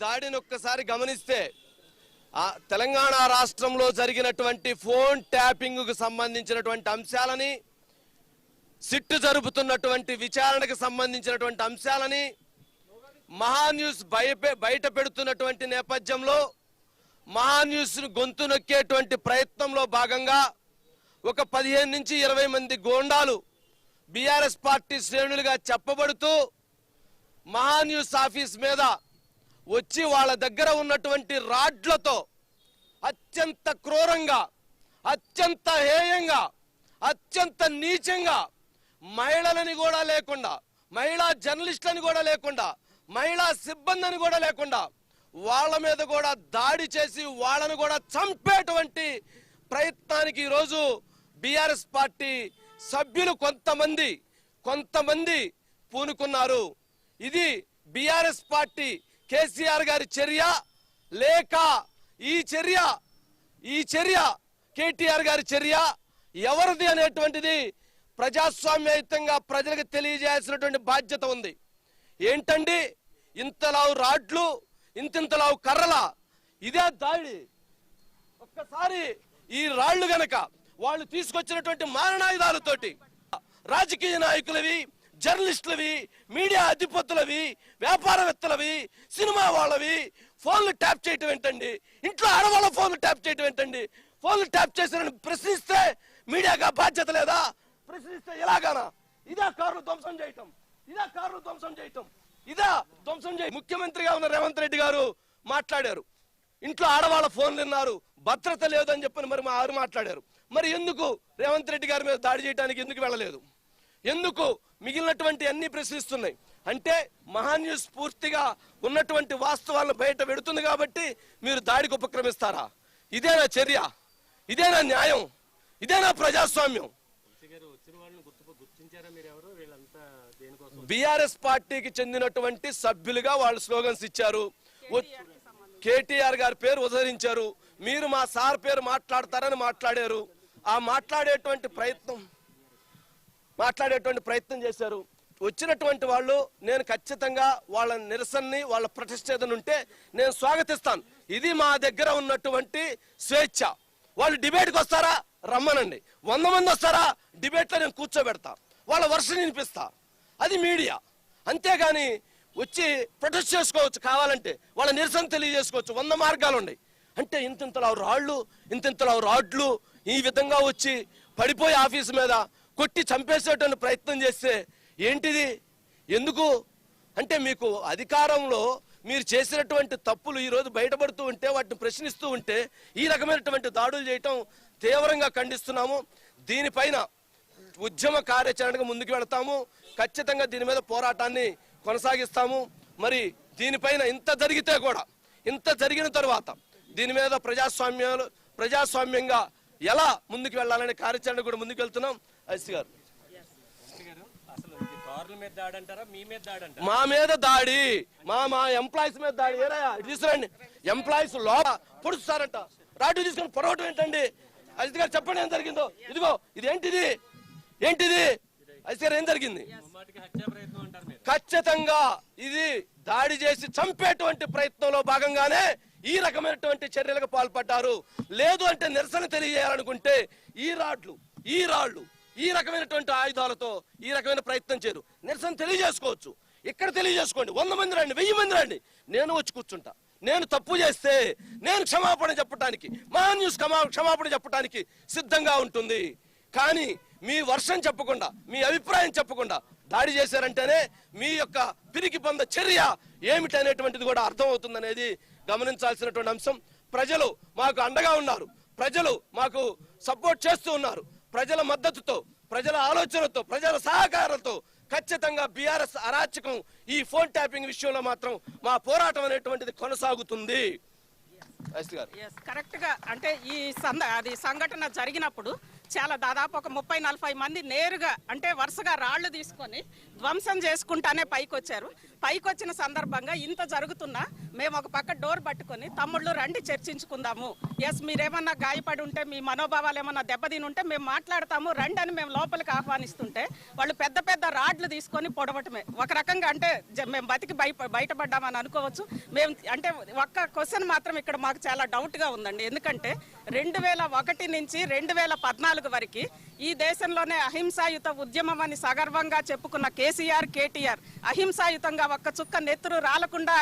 దాడిని ఒక్కసారి గమనిస్తే ఆ తెలంగాణ రాష్ట్రంలో జరిగినటువంటి ఫోన్ ట్యాపింగ్కు సంబంధించినటువంటి అంశాలని సిట్టు జరుపుతున్నటువంటి విచారణకు సంబంధించినటువంటి అంశాలని మహాన్యూస్ బయపే బయట పెడుతున్నటువంటి నేపథ్యంలో మహాన్యూస్ను గొంతు నొక్కేటువంటి ప్రయత్నంలో భాగంగా ఒక పదిహేను నుంచి ఇరవై మంది గోండాలు బీఆర్ఎస్ పార్టీ శ్రేణులుగా చెప్పబడుతూ మహాన్యూస్ ఆఫీస్ మీద వచ్చి వాళ్ళ దగ్గర ఉన్నటువంటి రాడ్లతో అత్యంత క్రూరంగా అత్యంత హేయంగా అత్యంత నీచంగా మహిళలని కూడా లేకుండా మహిళా జర్నలిస్టులని కూడా లేకుండా మహిళా సిబ్బందిని కూడా లేకుండా వాళ్ళ మీద కూడా దాడి చేసి వాళ్ళను కూడా చంపేటువంటి ప్రయత్నానికి ఈరోజు బీఆర్ఎస్ పార్టీ సభ్యులు కొంతమంది కొంతమంది పూనుకున్నారు. ఇది బీఆర్ఎస్ పార్టీ కేసీఆర్ గారి చర్య లేక ఈ చర్య ఈ చర్య కేటీఆర్ గారి చర్య ఎవరిది అనేటువంటిది ప్రజాస్వామ్యయుతంగా ప్రజలకు తెలియజేయాల్సినటువంటి బాధ్యత ఉంది. ఏంటండి? ఇంతలావు రాడ్లు ఇంతింతలావు కర్రల ఇదే దాడి. ఒక్కసారి ఈ రాళ్ళు గనక వాళ్ళు తీసుకొచ్చినటువంటి మారణాయుధాలతోటి రాజకీయ నాయకులవి జర్నలిస్టులవి మీడియా అధిపతులవి వ్యాపారవేత్తలవి సినిమా వాళ్ళవి ఫోన్లు ట్యాప్ చేయటం ఏంటండి? ఇంట్లో ఆడవాళ్ళ ఫోన్లు ట్యాప్ చేయటం ఏంటండి? ఫోన్లు ట్యాప్ చేసిన ప్రశ్నిస్తే మీడియాగా బాధ్యత లేదా? ప్రశ్నిస్తే ఎలాగానా? ఇదా కార్లు ధ్వంసం చేయటం. ఇదా కార్లు ధ్వంసం చేయటం. ఇదా ధ్వంసం చేయ ముఖ్యమంత్రిగా ఉన్న రేవంత్ రెడ్డి గారు మాట్లాడారు. ఇంట్లో ఆడవాళ్ళ ఫోన్లు విన్నారు. భద్రత లేదని చెప్పని మరి మా ఆరు మాట్లాడారు. మరి ఎందుకు రేవంత్ రెడ్డి గారి మీద దాడి చేయడానికి ఎందుకు వెళ్ళలేదు? ఎందుకు మిగిలినటువంటి అన్ని ప్రశ్నిస్తున్నాయి? అంటే మహాన్యూస్ పూర్తిగా ఉన్నటువంటి వాస్తవాలను బయట పెడుతుంది కాబట్టి మీరు దాడికి ఉపక్రమిస్తారా? ఇదేనా చర్య? ఇదేనా న్యాయం? ఇదేనా ప్రజాస్వామ్యం? బీఆర్ఎస్ పార్టీకి చెందినటువంటి సభ్యులుగా వాళ్ళు స్లోగన్స్ ఇచ్చారు. కేటీఆర్ గారి పేరు ఉదహరించారు మీరు మా సార్ పేరు మాట్లాడతారని మాట్లాడారు. ఆ మాట్లాడేటువంటి ప్రయత్నం మాట్లాడేటువంటి ప్రయత్నం చేశారు. వచ్చినటువంటి వాళ్ళు నేను ఖచ్చితంగా వాళ్ళ నిరసనని వాళ్ళ ప్రతిష్ట ఏదైనా ఉంటే నేను స్వాగతిస్తాను. ఇది మా దగ్గర ఉన్నటువంటి స్వేచ్ఛ. వాళ్ళు డిబేట్కి వస్తారా? రమ్మనండి. వంద మంది వస్తారా? డిబేట్లో నేను కూర్చోబెడతా. వాళ్ళ వర్షం వినిపిస్తా. అది మీడియా. అంతేగాని వచ్చి ప్రొటెస్ట్ చేసుకోవచ్చు కావాలంటే వాళ్ళ నిరసన తెలియజేసుకోవచ్చు. వంద మార్గాలు ఉన్నాయి అంటే ఇంతింతలా రాళ్ళు ఇంతింతలా రాడ్లు ఈ విధంగా వచ్చి పడిపోయి ఆఫీస్ మీద కొట్టి చంపేసేటువంటి ప్రయత్నం చేస్తే ఏంటిది? ఎందుకు? అంటే మీకు అధికారంలో మీరు చేసినటువంటి తప్పులు ఈరోజు బయటపడుతూ ఉంటే వాటిని ప్రశ్నిస్తూ ఉంటే ఈ రకమైనటువంటి దాడులు చేయటం తీవ్రంగా ఖండిస్తున్నాము. దీనిపైన ఉద్యమ కార్యాచరణకు ముందుకు వెళతాము. ఖచ్చితంగా దీని మీద పోరాటాన్ని కొనసాగిస్తాము. మరి దీనిపైన ఇంత జరిగితే కూడా ఇంత జరిగిన తర్వాత దీని మీద ప్రజాస్వామ్యాలు ప్రజాస్వామ్యంగా ఎలా ముందుకు వెళ్ళాలనే కార్యాచరణ కూడా ముందుకు వెళ్తున్నాం. ఐసి గారు. మీ మీద దాడి. మా మా ఎంప్లాయీస్ మీద దాడి. ఏరాయా తీసుకురండి. ఎంప్లాయీస్ లోపల పొడుస్తారంట. రాటు తీసుకొని పొడవటం ఏంటండి? అజిత్ గారు చెప్పండి ఏం జరిగిందో. ఇదిగో ఇది ఏంటిది? ఏంటిది అజిత్ గారు ఏం జరిగింది? ఖచ్చితంగా ఇది దాడి చేసి చంపేటువంటి ప్రయత్నంలో భాగంగానే ఈ రకమైనటువంటి చర్యలకు పాల్పడ్డారు. లేదు అంటే నిరసన తెలియజేయాలనుకుంటే ఈ రాడ్లు ఈ రాళ్ళు ఈ రకమైనటువంటి ఆయుధాలతో ఈ రకమైన ప్రయత్నం చేయరు. నిరసన తెలియజేసుకోవచ్చు. ఇక్కడ తెలియజేసుకోండి. వంద మంది రండి వెయ్యి మంది రండి. నేను వచ్చి కూర్చుంటా. నేను తప్పు చేస్తే నేను క్షమాపణ చెప్పడానికి మా న్యూస్ క్షమా క్షమాపణ చెప్పడానికి సిద్ధంగా ఉంటుంది. కానీ మీ వర్షం చెప్పకుండా మీ అభిప్రాయం చెప్పకుండా దాడి చేశారంటేనే మీ యొక్క పిరికి పొంద చర్య ఏమిటనేటువంటిది కూడా అర్థమవుతుందనేది గమనించాల్సినటువంటి అంశం. ప్రజలు మాకు అండగా ఉన్నారు. ప్రజలు మాకు సపోర్ట్ చేస్తూ ఉన్నారు. ప్రజల మద్దతుతో ప్రజల ఆలోచనతో ప్రజల సహకారంతో ఖచ్చితంగా బీఆర్ఎస్ అరాచకం ఈ ఫోన్ ట్యాపింగ్ విషయంలో మాత్రం మా పోరాటం అనేటువంటిది కొనసాగుతుంది. కరెక్ట్గా అంటే ఈ సంద అది సంఘటన జరిగినప్పుడు చాలా దాదాపు ఒక ముప్పై నలభై మంది నేరుగా అంటే వరుసగా రాళ్ళు తీసుకొని ధ్వంసం చేసుకుంటానే పైకి వచ్చారు పైకి వచ్చిన సందర్భంగా ఇంత జరుగుతున్నా మేము ఒక పక్క డోర్ పట్టుకొని తమ్ముళ్ళు రండి చర్చించుకుందాము. ఎస్ మీరేమన్నా గాయపడి ఉంటే మీ మనోభావాలు ఏమన్నా దెబ్బతిని ఉంటే మేము మాట్లాడతాము రండి అని మేము లోపలికి ఆహ్వానిస్తుంటే వాళ్ళు పెద్ద పెద్ద రాడ్లు తీసుకొని పొడవటమే. ఒక రకంగా అంటే జ- మేము బతికి బయ బయటపడ్డామని అనుకోవచ్చు. మేము అంటే ఒక్క క్వశ్చన్ మాత్రం ఇక్కడ మాకు చాలా డౌట్గా ఉందండి. ఎందుకంటే రెండు వేల ఒకటి నుంచి రెండు వేల పద్నాలుగు వరకు ఈ దేశంలోనే అహింసాయుత ఉద్యమం అని సగర్వంగా చెప్పుకున్న కేసీఆర్ కేటీఆర్ అహింసాయుతంగా ఒక్క చుక్క నెత్తురు రాలకుండా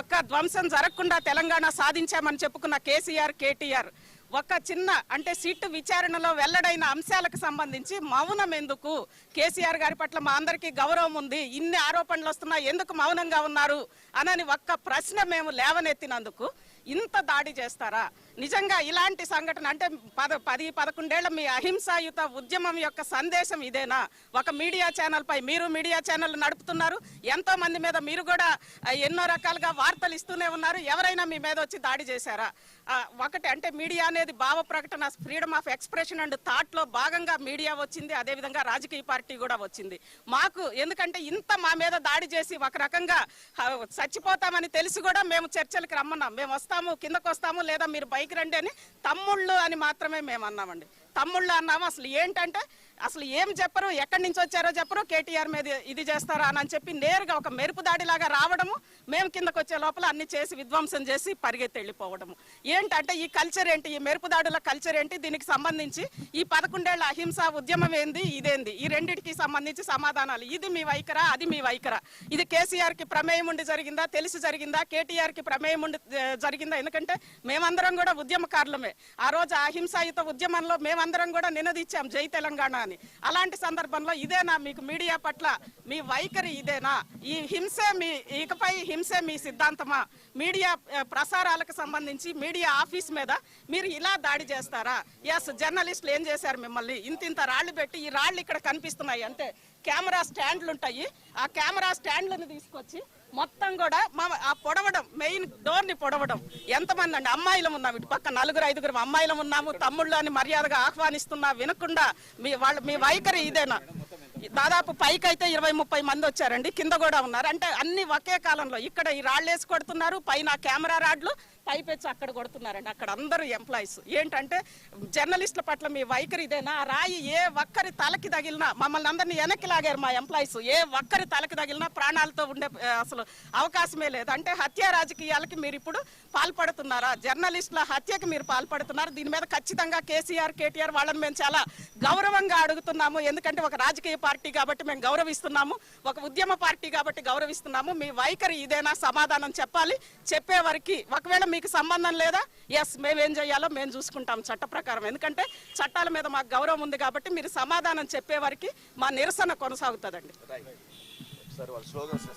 ఒక్క ధ్వంసం జరగకుండా తెలంగాణ సాధించామని చెప్పుకున్న కేసీఆర్ కేటీఆర్ ఒక చిన్న అంటే సిట్ విచారణలో వెల్లడైన అంశాలకు సంబంధించి మౌనం ఎందుకు? కేసీఆర్ గారి పట్ల మా అందరికీ గౌరవం ఉంది. ఇన్ని ఆరోపణలు వస్తున్నా ఎందుకు మౌనంగా ఉన్నారు? అనని ఒక్క ప్రశ్న మేము లేవనెత్తినందుకు ఇంత దాడి చేస్తారా? నిజంగా ఇలాంటి సంఘటన అంటే పద పది పదకొండేళ్ళ మీ అహింసాయుత ఉద్యమం యొక్క సందేశం ఇదేనా? ఒక మీడియా ఛానల్పై మీరు మీడియా ఛానల్ నడుపుతున్నారు. ఎంతో మంది మీద మీరు కూడా ఎన్నో రకాలుగా వార్తలు ఇస్తూనే ఉన్నారు. ఎవరైనా మీ మీద వచ్చి దాడి చేశారా? ఒకటి అంటే మీడియా అనేది భావ ప్రకటన ఫ్రీడమ్ ఆఫ్ ఎక్స్ప్రెషన్ అండ్ థాట్లో భాగంగా మీడియా వచ్చింది. అదేవిధంగా రాజకీయ పార్టీ కూడా వచ్చింది. మాకు ఎందుకంటే ఇంత మా మీద దాడి చేసి ఒక రకంగా చచ్చిపోతామని తెలిసి కూడా మేము చర్చలకు రమ్మన్నాం. మేము వస్తాము కిందకు వస్తాము లేదా మీరు బైక్ రండి అని తమ్ముళ్ళు అని మాత్రమే మేము అన్నామండి తమ్ముళ్ళు అన్నాము అసలు ఏంటంటే అసలు ఏం చెప్పరు? ఎక్కడి నుంచి వచ్చారో చెప్పరు? కేటీఆర్ మీద ఇది చేస్తారా అని చెప్పి నేరుగా ఒక మెరుపు దాడిలాగా రావడము మేము కిందకు వచ్చే లోపల అన్ని చేసి విధ్వంసం చేసి పరిగెత్తి వెళ్ళిపోవడము ఏంటంటే ఈ కల్చర్ ఏంటి? ఈ మెరుపు దాడుల కల్చర్ ఏంటి? దీనికి సంబంధించి ఈ పదకొండేళ్ళ అహింస ఉద్యమం ఏంది? ఇదేంది? ఈ రెండింటికి సంబంధించి సమాధానాలు. ఇది మీ వైఖరా? అది మీ వైఖరా. ఇది కేసీఆర్కి ప్రమేయం ఉండి జరిగిందా? తెలిసి జరిగిందా? కేటీఆర్కి ప్రమేయం ఉండి జరిగిందా? ఎందుకంటే మేమందరం కూడా ఉద్యమకారులమే. ఆ రోజు అహింసాయుత ఉద్యమంలో మేమందరం కూడా నినదిచ్చాం జై తెలంగాణ అని. అలాంటి సందర్భంలో ఇదేనా మీకు మీడియా పట్ల మీ వైఖరి ఇదేనా? ఈ హింసే మీ ఇకపై హింసే మీ సిద్ధాంతమా? మీడియా ప్రసారాలకు సంబంధించి మీడియా ఆఫీస్ మీద మీరు ఇలా దాడి చేస్తారా? ఎస్ జర్నలిస్టులు ఏం చేశారు మిమ్మల్ని? ఇంత ఇంత రాళ్ళు పెట్టి ఈ రాళ్ళు ఇక్కడ కనిపిస్తున్నాయి. అంటే కెమెరా స్టాండ్లు ఉంటాయి ఆ కెమెరా స్టాండ్లను తీసుకొచ్చి మొత్తం కూడా మా ఆ పొడవడం మెయిన్ డోర్ని పొడవడం. ఎంతమంది అండి అమ్మాయిలం ఉన్నాము ఇటు పక్క నలుగురు ఐదుగురు అమ్మాయిలం ఉన్నాము. తమ్ముళ్ళు అని మర్యాదగా ఆహ్వానిస్తున్నా వినకుండా మీ వాళ్ళ మీ వైఖరి ఇదేనా? దాదాపు పైకి అయితే ఇరవై ముప్పై మంది వచ్చారండి. కింద కూడా ఉన్నారు. అంటే అన్ని ఒకే కాలంలో. ఇక్కడ ఈ రాళ్ళు వేసి కొడుతున్నారు. పైన కెమెరా రాడ్లు. పైపెచ్చి అక్కడ కొడుతున్నారండి. అక్కడ అందరూ ఎంప్లాయీస్ ఏంటంటే జర్నలిస్టుల పట్ల మీ వైఖరి ఇదేనా? ఆ రాయి ఏ ఒక్కరి తలకి తగిలినా మమ్మల్ని అందరినీ వెనక్కి లాగారు మా ఎంప్లాయీస్ ఏ ఒక్కరి తలకి తగిలినా ప్రాణాలతో ఉండే అసలు అవకాశమే లేదు. అంటే హత్య రాజకీయాలకి మీరు ఇప్పుడు పాల్పడుతున్నారా. జర్నలిస్టుల హత్యకి మీరు పాల్పడుతున్నారు. దీని మీద ఖచ్చితంగా కేసీఆర్ కేటీఆర్ వాళ్ళని మేము చాలా గౌరవంగా అడుగుతున్నాము. ఎందుకంటే ఒక రాజకీయ పార్టీ కాబట్టి మేము గౌరవిస్తున్నాము. ఒక ఉద్యమ పార్టీ కాబట్టి గౌరవిస్తున్నాము. మీ వైఖరి ఇదేనా? సమాధానం చెప్పాలి. చెప్పే వరకు ఒకవేళ మీకు సంబంధం లేదా? ఎస్ మేమేం చేయాలో మేము చూసుకుంటాం చట్ట ప్రకారం. ఎందుకంటే చట్టాల మీద మాకు గౌరవం ఉంది కాబట్టి మీరు సమాధానం చెప్పే వరకు మా నిరసన కొనసాగుతుందండి. సరే వాళ్ళు స్లోగన్స్